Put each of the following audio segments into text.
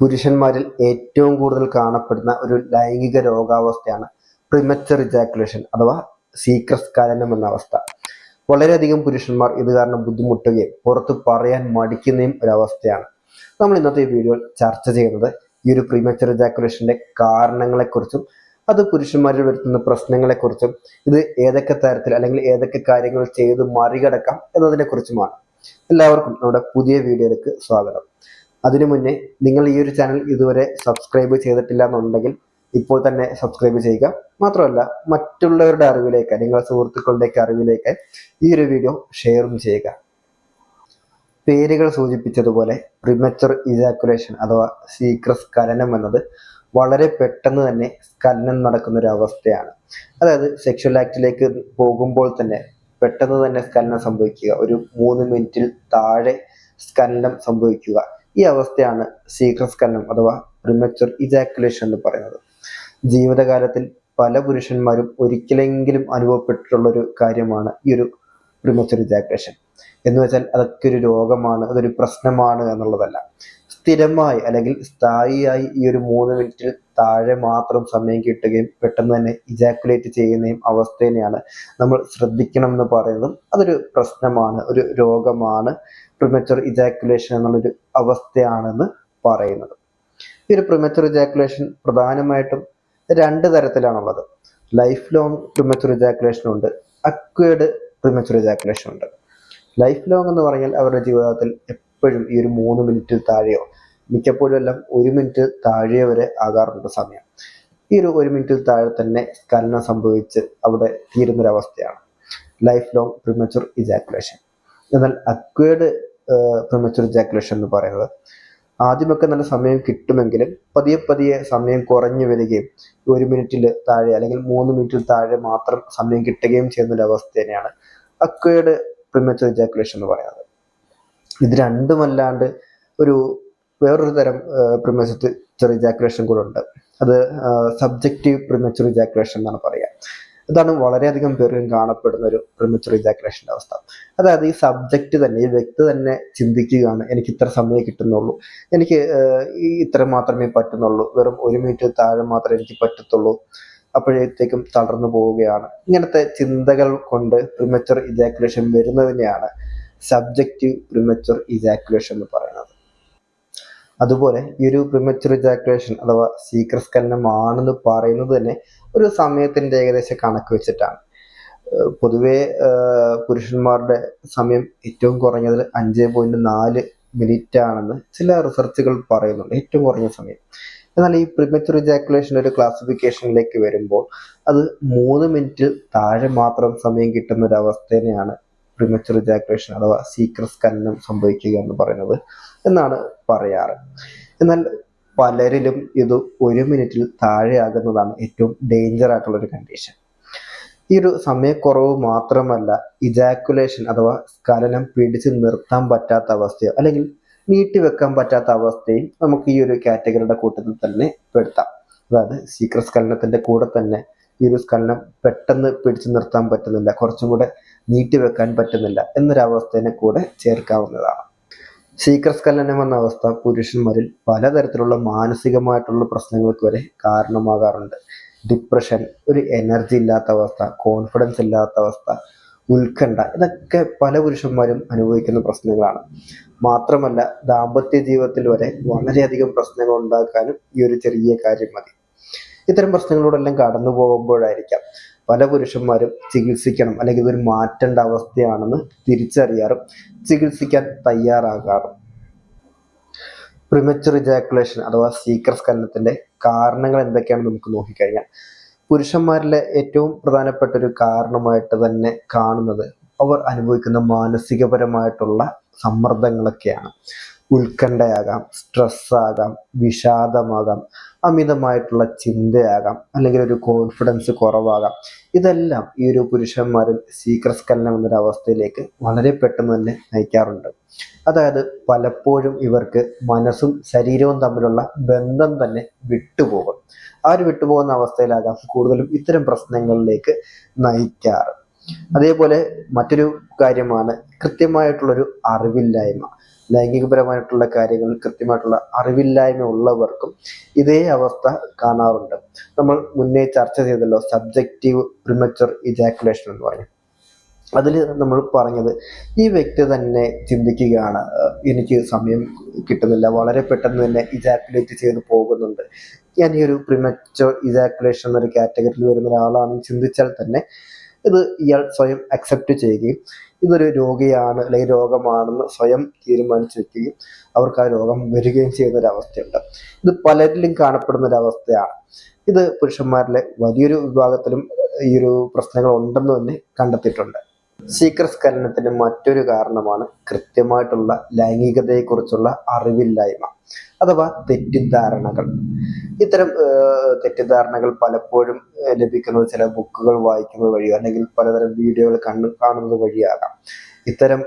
പുരുഷന്മാരിൽ ഏറ്റവും കൂടുതൽ കാണപ്പെടുന്ന ഒരു ലൈംഗിക രോഗാവസ്ഥയാണ് പ്രിമച്ചർ ഇജാക്കുലേഷൻ അഥവാ സീക്രസ് കലനം എന്ന അവസ്ഥ. വളരെയധികം പുരുഷന്മാർ ഇത് കാരണം ബുദ്ധിമുട്ടുകയും പുറത്ത് പറയാൻ മടിക്കുന്നതും ഒരവസ്ഥയാണ് നമ്മൾ ഇന്നത്തെ വീഡിയോ വീഡിയോയിൽ ചർച്ച ചെയ്യുന്നത് ഈ ഒരു പ്രീമച്ചർ ഇജാക്കുലേഷന്റെ കാരണങ്ങളെക്കുറിച്ചും അത് പുരുഷന്മാരിൽ വരുത്തുന്ന പ്രശ്നങ്ങളെക്കുറിച്ചും ഇത് ഏതൊക്കെ തരത്തിൽ അല്ലെങ്കിൽ ഏതൊക്കെ കാര്യങ്ങൾ ചെയ്ത് മറികടക്കാം എന്നതിനെ കുറിച്ചുമാണ് എല്ലാവർക്കും നമ്മുടെ പുതിയ വീഡിയോയിലേക്ക് സ്വാഗതം. അതിനു മുന്നേ നിങ്ങൾ ഈ ഒരു ചാനൽ ഇതുവരെ സബ്സ്ക്രൈബ് ചെയ്തിട്ടില്ല എന്നുണ്ടെങ്കിൽ ഇപ്പോൾ തന്നെ സബ്സ്ക്രൈബ് ചെയ്യുക. മാത്രമല്ല മറ്റുള്ളവരുടെ അറിവിലേക്ക് നിങ്ങളുടെ സുഹൃത്തുക്കളുടെയൊക്കെ അറിവിലേക്ക് ഈ ഒരു വീഡിയോ ഷെയറും ചെയ്യുക. പേരുകൾ സൂചിപ്പിച്ചതുപോലെ പ്രിമച്ചർ ഇജാക്കുലേഷൻ അഥവാ സീക്രസ് സ്ഖലനം എന്നത് വളരെ പെട്ടെന്ന് തന്നെ സ്ഖലനം നടക്കുന്ന ഒരു അവസ്ഥയാണ്. അതായത് സെക്ഷൽ ആക്ടിലേക്ക് പോകുമ്പോൾ തന്നെ പെട്ടെന്ന് തന്നെ സ്ഖലനം സംഭവിക്കുക. ഒരു മൂന്ന് മിനിറ്റിൽ താഴെ സ്ഖലനം സംഭവിക്കുക. ഈ അവസ്ഥയാണ് സ്ഖലനം അഥവാ പ്രിമച്ചുർ ഇജാക്കുലേഷൻ എന്ന് പറയുന്നത്. ജീവിതകാലത്തിൽ പല പുരുഷന്മാരും ഒരിക്കലെങ്കിലും അനുഭവപ്പെട്ടിട്ടുള്ള ഒരു കാര്യമാണ് ഈ ഒരു പ്രിമച്ചുർ ഇജാക്കുലേഷൻ എന്ന് വെച്ചാൽ അതൊക്കെ ഒരു രോഗമാണ് അതൊരു പ്രശ്നമാണ് എന്നുള്ളതല്ല. സ്ഥിരമായി അല്ലെങ്കിൽ സ്ഥായിയായി ഈ ഒരു മൂന്ന് മിനിറ്റിൽ താഴെ മാത്രം സമയം കിട്ടുകയും പെട്ടെന്ന് തന്നെ ഇജാക്കുലേറ്റ് ചെയ്യുന്നതും അവസ്ഥേനെയാണ് നമ്മൾ ശ്രദ്ധിക്കണം എന്ന് പറയുന്നതും അതൊരു പ്രശ്നമാണ് ഒരു രോഗമാണ്. പ്രിമച്ചർ ഇജാക്കുലേഷൻ എന്നുള്ളൊരു അവസ്ഥയാണെന്ന് പറയുന്നത്. ഈ ഒരു പ്രിമച്ചർ ഇജാക്കുലേഷൻ പ്രധാനമായിട്ടും രണ്ട് തരത്തിലാണുള്ളത്. ലൈഫ് ലോങ് പ്രിമച്ചർ ഇജാക്കുലേഷൻ ഉണ്ട് അക്വേർഡ് പ്രിമച്ചർ ഇജാക്കുലേഷൻ ഉണ്ട്. ലൈഫ് ലോങ് എന്ന് പറഞ്ഞാൽ അവരുടെ ജീവിതത്തിൽ എപ്പോഴും ഈ ഒരു മൂന്ന് മിനിറ്റിൽ താഴെയോ മിക്കപ്പോഴും എല്ലാം ഒരു മിനിറ്റ് താഴെ വരെ ആകാറുണ്ട് സമയം. ഈ ഒരു ഒരു മിനിറ്റിൽ താഴെ തന്നെ സ്കലനം സംഭവിച്ച് അവിടെ തീരുന്നൊരവസ്ഥയാണ്. ലൈഫ് ലോങ് പ്രിമച്ചുർ ഇജാക്കുലേഷൻ എന്നാൽ അക്വേർഡ് പ്രിമച്ചുർ ഇജാക്കുലേഷൻ എന്ന് പറയുന്നത് ആദ്യമൊക്കെ നല്ല സമയം കിട്ടുമെങ്കിലും പതിയെ പതിയെ സമയം കുറഞ്ഞു വരികയും ഒരു മിനിറ്റിൽ താഴെ അല്ലെങ്കിൽ മൂന്ന് മിനിറ്റിൽ താഴെ മാത്രം സമയം കിട്ടുകയും ചെയ്യുന്ന ഒരു അവസ്ഥ തന്നെയാണ് അക്വേർഡ് പ്രിമച്ചുർ ഇജാക്കുലേഷൻ എന്ന് പറയുന്നത്. ഇത് രണ്ടുമല്ലാണ്ട് ഒരു വേറൊരു തരം പ്രിമച്ചർ ഇജാക്കുലേഷൻ കൂടെ ഉണ്ട് അത് സബ്ജക്റ്റീവ് പ്രിമച്ചർ ഇജാക്കുലേഷൻ എന്നാണ് പറയുക ഇതാണ് വളരെയധികം പേരും കാണപ്പെടുന്ന ഒരു പ്രിമച്ചർ ഇജാക്കുലേഷന്റെ അവസ്ഥ. അതായത് ഈ സബ്ജക്റ്റ് തന്നെ ഈ വ്യക്തി തന്നെ ചിന്തിക്കുകയാണ് എനിക്ക് ഇത്ര സമയം കിട്ടുന്നുള്ളൂ. എനിക്ക് ഈ ഇത്ര മാത്രമേ പറ്റുന്നുള്ളൂ. വെറും ഒരു മിനിറ്റ് താഴെ മാത്രമേ എനിക്ക് പറ്റത്തുള്ളൂ. അപ്പോഴത്തേക്കും തളർന്നു പോവുകയാണ്. ഇങ്ങനത്തെ ചിന്തകൾ കൊണ്ട് പ്രിമച്ചർ ഇജാക്കുലേഷൻ വരുന്നതിനെയാണ് സബ്ജക്റ്റീവ് പ്രിമച്ചർ ഇജാക്കുലേഷൻ എന്ന് പറയുന്നത്. അതുപോലെ ഈ ഒരു പ്രിമച്ചുർ ഇജാക്കുലേഷൻ അഥവാ സീക്രസ്കലനം ആണെന്ന് പറയുന്നത് തന്നെ ഒരു സമയത്തിന്റെ ഏകദേശം കണക്ക് വെച്ചിട്ടാണ്. പൊതുവേ പുരുഷന്മാരുടെ സമയം ഏറ്റവും കുറഞ്ഞത് അഞ്ച് പോയിന്റ് നാല് മിനിറ്റ് ആണെന്ന് ചില റിസർച്ചുകൾ പറയുന്നുണ്ട്. ഏറ്റവും കുറഞ്ഞ സമയം. എന്നാൽ ഈ പ്രിമച്ചുർ ഇജാക്കുലേഷൻ ഒരു ക്ലാസിഫിക്കേഷനിലേക്ക് വരുമ്പോൾ അത് മൂന്ന് മിനിറ്റിൽ താഴെ മാത്രം സമയം കിട്ടുന്ന ഒരു അവസ്ഥേനെയാണ് പ്രിമച്ചർ ഇജാക്കുലേഷൻ അഥവാ സീക്രസ് സ്കലനം സംഭവിക്കുക എന്ന് പറയുന്നത് എന്നാണ് പറയാറ്. എന്നാൽ പലരിലും ഇത് ഒരു മിനിറ്റിൽ താഴെയാകുന്നതാണ് ഏറ്റവും ഡേഞ്ചർ ആയിട്ടുള്ള ഒരു കണ്ടീഷൻ ഈ ഒരു സമയക്കുറവ് മാത്രമല്ല ഇജാക്കുലേഷൻ അഥവാ സ്കലനം പിടിച്ച് നിർത്താൻ പറ്റാത്ത അവസ്ഥയോ അല്ലെങ്കിൽ നീട്ടിവെക്കാൻ പറ്റാത്ത അവസ്ഥയും നമുക്ക് ഈ ഒരു കാറ്റഗറിയുടെ കൂട്ടത്തിൽ തന്നെ പെടുത്താം. അതായത് സീക്രസ്കലനത്തിന്റെ കൂടെ തന്നെ ഈ ഒരു സ്കലനം പെട്ടെന്ന് പിടിച്ചു നിർത്താൻ പറ്റുന്നില്ല. കുറച്ചും കൂടെ നീട്ടിവെക്കാൻ പറ്റുന്നില്ല എന്നൊരവസ്ഥേനെ കൂടെ ചേർക്കാവുന്നതാണ്. സീക്രട്ട് സ്ഖലനം എന്ന അവസ്ഥ പുരുഷന്മാരിൽ പലതരത്തിലുള്ള മാനസികമായിട്ടുള്ള പ്രശ്നങ്ങൾക്ക് വരെ കാരണമാകാറുണ്ട്. ഡിപ്രഷൻ ഒരു എനർജി ഇല്ലാത്ത അവസ്ഥ കോൺഫിഡൻസ് ഇല്ലാത്ത അവസ്ഥ ഉത്കണ്ഠ ഇതൊക്കെ പല പുരുഷന്മാരും അനുഭവിക്കുന്ന പ്രശ്നങ്ങളാണ്. മാത്രമല്ല ദാമ്പത്യ ജീവിതത്തിൽ വരെ വളരെയധികം പ്രശ്നങ്ങൾ ഉണ്ടാക്കാനും ഈ ഒരു ചെറിയ കാര്യം മതി. ഇത്തരം പ്രശ്നങ്ങളോടെല്ലാം കടന്നു പോകുമ്പോഴായിരിക്കാം പല പുരുഷന്മാരും ചികിത്സിക്കണം അല്ലെങ്കിൽ ഇതൊരു മാറ്റേണ്ട അവസ്ഥയാണെന്ന് തിരിച്ചറിയാറും ചികിത്സിക്കാൻ തയ്യാറാകാറും. പ്രിമച്ചർ ഇജാക്കുലേഷൻ അഥവാ സീക്രട്ട് സ്കലനത്തിന്റെ കാരണങ്ങൾ എന്തൊക്കെയാണെന്ന് നമുക്ക് നോക്കിക്കഴിഞ്ഞാൽ പുരുഷന്മാരിലെ ഏറ്റവും പ്രധാനപ്പെട്ട ഒരു കാരണമായിട്ട് തന്നെ കാണുന്നത് അവർ അനുഭവിക്കുന്ന മാനസികപരമായിട്ടുള്ള സമ്മർദ്ദങ്ങളൊക്കെയാണ്. ഉത്കണ്ഠയാകാം സ്ട്രെസ്സാകാം വിഷാദമാകാം അമിതമായിട്ടുള്ള ചിന്തയാകാം അല്ലെങ്കിൽ ഒരു കോൺഫിഡൻസ് കുറവാകാം. ഇതെല്ലാം ഈ ഒരു പുരുഷന്മാരിൽ സീക്രസ്കലനം എന്നൊരു അവസ്ഥയിലേക്ക് വളരെ പെട്ടെന്ന് തന്നെ നയിക്കാറുണ്ട്. അതായത് പലപ്പോഴും ഇവർക്ക് മനസ്സും ശരീരവും തമ്മിലുള്ള ബന്ധം തന്നെ വിട്ടുപോകും. ആ ഒരു വിട്ടുപോകുന്ന അവസ്ഥയിലാകാം കൂടുതലും ഇത്തരം പ്രശ്നങ്ങളിലേക്ക് നയിക്കാറ്. അതേപോലെ മറ്റൊരു കാര്യമാണ് കൃത്യമായിട്ടുള്ളൊരു അറിവില്ലായ്മ. ലൈംഗികപരമായിട്ടുള്ള കാര്യങ്ങളിൽ കൃത്യമായിട്ടുള്ള അറിവില്ലായ്മ ഉള്ളവർക്കും ഇതേ അവസ്ഥ കാണാറുണ്ട്. നമ്മൾ മുന്നേ ചർച്ച ചെയ്തല്ലോ സബ്ജക്റ്റീവ് പ്രിമച്ചർ ഇജാക്കുലേഷൻ എന്ന് പറഞ്ഞു. അതിൽ നമ്മൾ പറഞ്ഞത് ഈ വ്യക്തി തന്നെ ചിന്തിക്കുകയാണ് എനിക്ക് സമയം കിട്ടുന്നില്ല വളരെ പെട്ടെന്ന് തന്നെ ഇജാക്കുലേറ്റ് ചെയ്ത് പോകുന്നുണ്ട്. ഞാൻ ഈ ഒരു പ്രിമച്ചോർ ഇജാക്കുലേഷൻ എന്നൊരു കാറ്റഗറിയിൽ വരുന്ന ഒരാളാണെന്ന് ചിന്തിച്ചാൽ തന്നെ ഇത് ഇയാൾ സ്വയം അക്സെപ്റ്റ് ചെയ്യുകയും ഇതൊരു രോഗിയാണ് അല്ലെങ്കിൽ രോഗമാണെന്ന് സ്വയം തീരുമാനിച്ചു വെക്കുകയും അവർക്ക് ആ രോഗം വരികയും ചെയ്യുന്ന ഒരു അവസ്ഥയുണ്ട് ഇത് പലരിലും കാണപ്പെടുന്ന ഒരു അവസ്ഥയാണ് ഇത് പുരുഷന്മാരിലെ വലിയൊരു വിഭാഗത്തിലും ഈ ഒരു പ്രശ്നങ്ങൾ ഉണ്ടെന്ന് തന്നെ കണ്ടെത്തിയിട്ടുണ്ട്. ശീഘ്രസ്ഖലനത്തിന്റെ മറ്റൊരു കാരണമാണ് കൃത്യമായിട്ടുള്ള ലൈംഗികതയെക്കുറിച്ചുള്ള അറിവില്ലായ്മ അഥവാ തെറ്റിദ്ധാരണകൾ. ഇത്തരം തെറ്റിദ്ധാരണകൾ പലപ്പോഴും ലഭിക്കുന്നത് ചില ബുക്കുകൾ വായിക്കുന്നത് വഴിയോ അല്ലെങ്കിൽ പലതരം വീഡിയോകൾ കണ്ടു കാണുന്നത് വഴിയാകാം. ഇത്തരം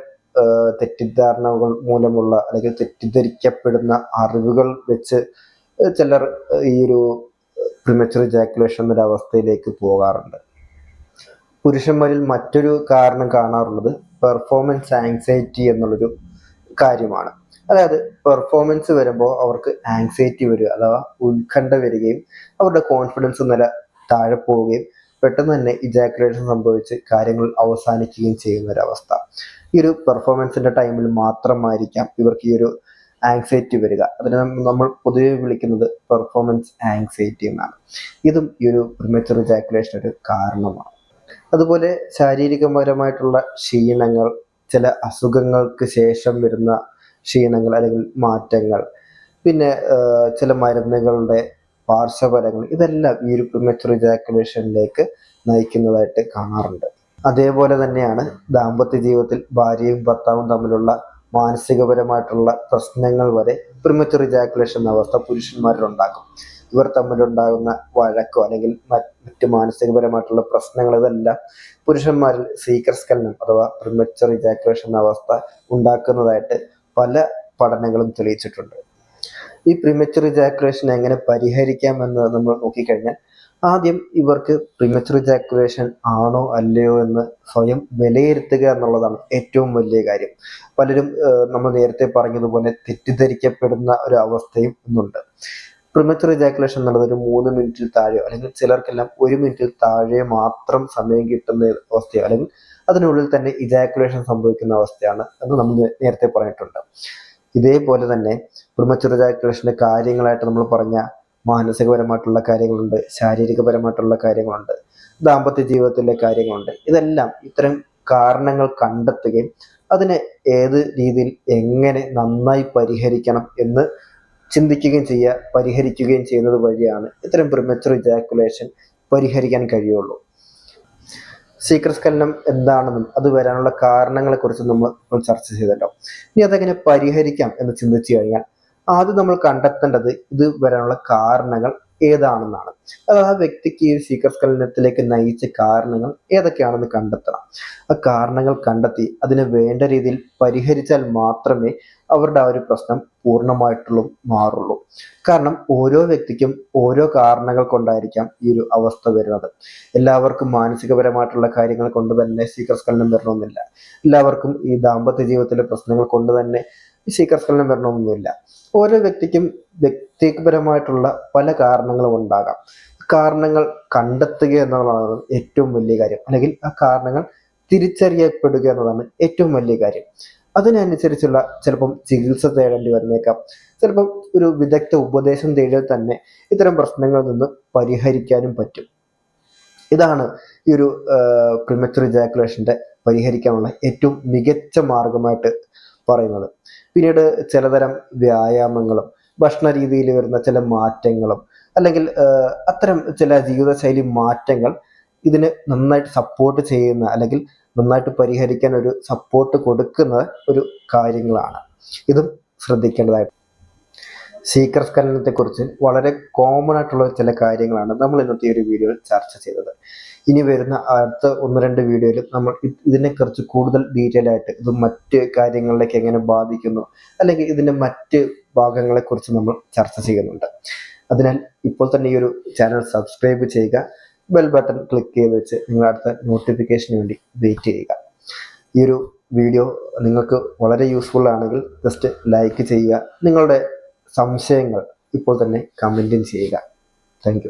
തെറ്റിദ്ധാരണകൾ മൂലമുള്ള അല്ലെങ്കിൽ തെറ്റിദ്ധരിക്കപ്പെടുന്ന അറിവുകൾ വെച്ച് ചിലർ ഈ ഒരു പ്രിമച്ചുർ ജാക്കുലേഷൻ എന്നൊരു അവസ്ഥയിലേക്ക് പോകാറുണ്ട്. പുരുഷന്മാരിൽ മറ്റൊരു കാരണം കാണാറുള്ളത് പെർഫോമൻസ് ആങ്സൈറ്റി എന്നുള്ളൊരു കാര്യമാണ്. അതായത് പെർഫോമൻസ് വരുമ്പോൾ അവർക്ക് ആങ്സൈറ്റി വരിക അഥവാ ഉത്കണ്ഠ വരികയും അവരുടെ കോൺഫിഡൻസ് നില താഴെ പോവുകയും പെട്ടെന്ന് തന്നെ ഇജാക്കുലേഷൻ സംഭവിച്ച് കാര്യങ്ങൾ അവസാനിക്കുകയും ചെയ്യുന്ന ഒരവസ്ഥ ഈ ഒരു പെർഫോമൻസിന്റെ ടൈമിൽ മാത്രമായിരിക്കാം ഇവർക്ക് ഈ ഒരു ആങ്സൈറ്റി വരിക. അതിനെ നമ്മൾ പൊതുവെ വിളിക്കുന്നത് പെർഫോമൻസ് ആങ്സൈറ്റി എന്നാണ്. ഇതും ഈ ഒരു പ്രിമച്ചുർ ഇജാക്കുലേഷൻ ഒരു കാരണമാണ്. അതുപോലെ ശാരീരികപരമായിട്ടുള്ള ക്ഷീണങ്ങൾ ചില അസുഖങ്ങൾക്ക് ശേഷം വരുന്ന ക്ഷീണങ്ങൾ അല്ലെങ്കിൽ മാറ്റങ്ങൾ. പിന്നെ ചില മരുന്നുകളുടെ പാർശ്വഫലങ്ങൾ ഇതെല്ലാം ഈ ഒരു പ്രിമച്ചുർ നയിക്കുന്നതായിട്ട് കാണാറുണ്ട്. അതേപോലെ തന്നെയാണ് ദാമ്പത്യ ജീവിതത്തിൽ ഭാര്യയും ഭർത്താവും തമ്മിലുള്ള മാനസികപരമായിട്ടുള്ള പ്രശ്നങ്ങൾ വരെ പ്രിമച്ചുർ ഇജാക്കുലേഷൻ എന്ന അവസ്ഥ പുരുഷന്മാരിൽ ഉണ്ടാക്കും ഇവർ തമ്മിലുണ്ടാകുന്ന വഴക്കോ അല്ലെങ്കിൽ മറ്റ് മാനസികപരമായിട്ടുള്ള പ്രശ്നങ്ങൾ ഇതെല്ലാം പുരുഷന്മാരിൽ സീക്രസ്കലനം അഥവാ പ്രിമച്ചർ ഇജാക്കുലേഷൻ എന്ന അവസ്ഥ ഉണ്ടാക്കുന്നതായിട്ട് പല പഠനങ്ങളും തെളിയിച്ചിട്ടുണ്ട്. ഈ പ്രിമച്ചർ ഇജാക്കുലേഷൻ എങ്ങനെ പരിഹരിക്കാമെന്ന് നമ്മൾ നോക്കിക്കഴിഞ്ഞാൽ ആദ്യം ഇവർക്ക് പ്രിമച്ചർ ഇജാക്കുലേഷൻ ആണോ അല്ലയോ എന്ന് സ്വയം വിലയിരുത്തുക എന്നുള്ളതാണ് ഏറ്റവും വലിയ കാര്യം. പലരും നമ്മൾ നേരത്തെ പറഞ്ഞതുപോലെ തെറ്റിദ്ധരിക്കപ്പെടുന്ന ഒരു അവസ്ഥയും ഇന്നുണ്ട്. പ്രിമച്ചർ ഇജാക്കുലേഷൻ എന്നുള്ളത് ഒരു മൂന്ന് മിനിറ്റിൽ താഴെയോ അല്ലെങ്കിൽ ചിലർക്കെല്ലാം ഒരു മിനിറ്റിൽ താഴെ മാത്രം സമയം കിട്ടുന്ന അവസ്ഥയോ അല്ലെങ്കിൽ അതിനുള്ളിൽ തന്നെ ഇജാക്കുലേഷൻ സംഭവിക്കുന്ന അവസ്ഥയാണ് എന്ന് നമ്മൾ നേരത്തെ പറഞ്ഞിട്ടുണ്ട്. ഇതേപോലെ തന്നെ പ്രിമച്ചർ ഇജാക്കുലേഷന്റെ കാര്യങ്ങളായിട്ട് നമ്മൾ പറഞ്ഞ മാനസികപരമായിട്ടുള്ള കാര്യങ്ങളുണ്ട് ശാരീരികപരമായിട്ടുള്ള കാര്യങ്ങളുണ്ട് ദാമ്പത്യ ജീവിതത്തിലെ കാര്യങ്ങളുണ്ട്. ഇതെല്ലാം ഇത്തരം കാരണങ്ങൾ കണ്ടെത്തുകയും അതിനെ ഏത് രീതിയിൽ എങ്ങനെ നന്നായി പരിഹരിക്കണം എന്ന് ചിന്തിക്കുകയും ചെയ്യുക പരിഹരിക്കുകയും ചെയ്യുന്നത് വഴിയാണ് ഇത്തരം പ്രിമച്ചുർ ഇജാക്കുലേഷൻ പരിഹരിക്കാൻ കഴിയുള്ളൂ. ശീഘ്രസ്ഖലനം എന്താണെന്നും അത് വരാനുള്ള കാരണങ്ങളെ കാരണങ്ങളെക്കുറിച്ചും നമ്മൾ ചർച്ച ചെയ്തല്ലോ ഇനി അതെങ്ങനെ പരിഹരിക്കാം എന്ന് ചിന്തിച്ചു കഴിഞ്ഞാൽ ആദ്യം നമ്മൾ കണ്ടെത്തേണ്ടത് ഇത് വരാനുള്ള കാരണങ്ങൾ ഏതാണെന്നാണ്. അതായത് ആ വ്യക്തിക്ക് ഈ ശീകർസ്ഖലനത്തിലേക്ക് നയിച്ച കാരണങ്ങൾ ഏതൊക്കെയാണെന്ന് കണ്ടെത്തണം. ആ കാരണങ്ങൾ കണ്ടെത്തി അതിനെ വേണ്ട രീതിയിൽ പരിഹരിച്ചാൽ മാത്രമേ അവരുടെ ആ ഒരു പ്രശ്നം പൂർണമായിട്ടുള്ളും മാറുള്ളൂ. കാരണം ഓരോ വ്യക്തിക്കും ഓരോ കാരണങ്ങൾ കൊണ്ടായിരിക്കാം ഈ ഒരു അവസ്ഥ വരുന്നത്. എല്ലാവർക്കും മാനസികപരമായിട്ടുള്ള കാര്യങ്ങൾ കൊണ്ട് തന്നെ ശീകർസ്കലനം വരണമെന്നില്ല. എല്ലാവർക്കും ഈ ദാമ്പത്യ ജീവിതത്തിലെ പ്രശ്നങ്ങൾ കൊണ്ട് തന്നെ ശീകർസ്കലനം വരണമെന്നില്ല. ഓരോ വ്യക്തിക്കും വ്യക്തിപരമായിട്ടുള്ള പല കാരണങ്ങളും ഉണ്ടാകാം. കാരണങ്ങൾ കണ്ടെത്തുക എന്നുള്ളതാണ് ഏറ്റവും വലിയ കാര്യം. അല്ലെങ്കിൽ ആ കാരണങ്ങൾ തിരിച്ചറിയപ്പെടുക എന്നതാണ് ഏറ്റവും വലിയ കാര്യം. അതിനനുസരിച്ചുള്ള ചിലപ്പം ചികിത്സ തേടേണ്ടി വന്നേക്കാം. ചിലപ്പം ഒരു വിദഗ്ധ ഉപദേശം തേടിയാൽ തന്നെ ഇത്തരം പ്രശ്നങ്ങളിൽ നിന്ന് പരിഹരിക്കാനും പറ്റും. ഇതാണ് ഈ ഒരു പ്രിമച്ചുറി ജാക്കുലേഷന്റെ പരിഹരിക്കാനുള്ള ഏറ്റവും മികച്ച മാർഗമായിട്ട് പറയുന്നത്. പിന്നീട് ചിലതരം വ്യായാമങ്ങളും ഭക്ഷണ രീതിയിൽ വരുന്ന ചില മാറ്റങ്ങളും അല്ലെങ്കിൽ അത്തരം ചില ജീവിതശൈലി മാറ്റങ്ങൾ ഇതിന് നന്നായിട്ട് സപ്പോർട്ട് ചെയ്യുന്ന അല്ലെങ്കിൽ നന്നായിട്ട് പരിഹരിക്കാൻ ഒരു സപ്പോർട്ട് കൊടുക്കുന്ന ഒരു കാര്യങ്ങളാണ്. ഇതും ശ്രദ്ധിക്കേണ്ടതായിട്ട്. ശീഘ്രസ്ഖലനത്തെക്കുറിച്ച് വളരെ കോമൺ ആയിട്ടുള്ള ചില കാര്യങ്ങളാണ് നമ്മൾ ഇന്നത്തെ ഒരു വീഡിയോയിൽ ചർച്ച ചെയ്തത്. ഇനി വരുന്ന അടുത്ത ഒന്ന് രണ്ട് വീഡിയോയിൽ നമ്മൾ ഇതിനെ ഇതിനെക്കുറിച്ച് കൂടുതൽ ഡീറ്റെയിൽ ആയിട്ട് ഇത് മറ്റ് കാര്യങ്ങളിലേക്ക് എങ്ങനെ ബാധിക്കുന്നു അല്ലെങ്കിൽ ഇതിന്റെ മറ്റ് ഭാഗങ്ങളെക്കുറിച്ച് നമ്മൾ ചർച്ച ചെയ്യുന്നുണ്ട്. അതിനാൽ ഇപ്പോൾ തന്നെ ഈ ഒരു ചാനൽ സബ്സ്ക്രൈബ് ചെയ്യുക. ബെൽ ബട്ടൺ ക്ലിക്ക് ചെയ്ത് വെച്ച് നിങ്ങൾ അടുത്ത നോട്ടിഫിക്കേഷന് വേണ്ടി വെയിറ്റ് ചെയ്യുക. ഈ ഒരു വീഡിയോ നിങ്ങൾക്ക് വളരെ യൂസ്ഫുൾ ആണെങ്കിൽ ജസ്റ്റ് ലൈക്ക് ചെയ്യുക. നിങ്ങളുടെ സംശയങ്ങൾ ഇപ്പോൾ തന്നെ കമന്റും ചെയ്യുക. താങ്ക്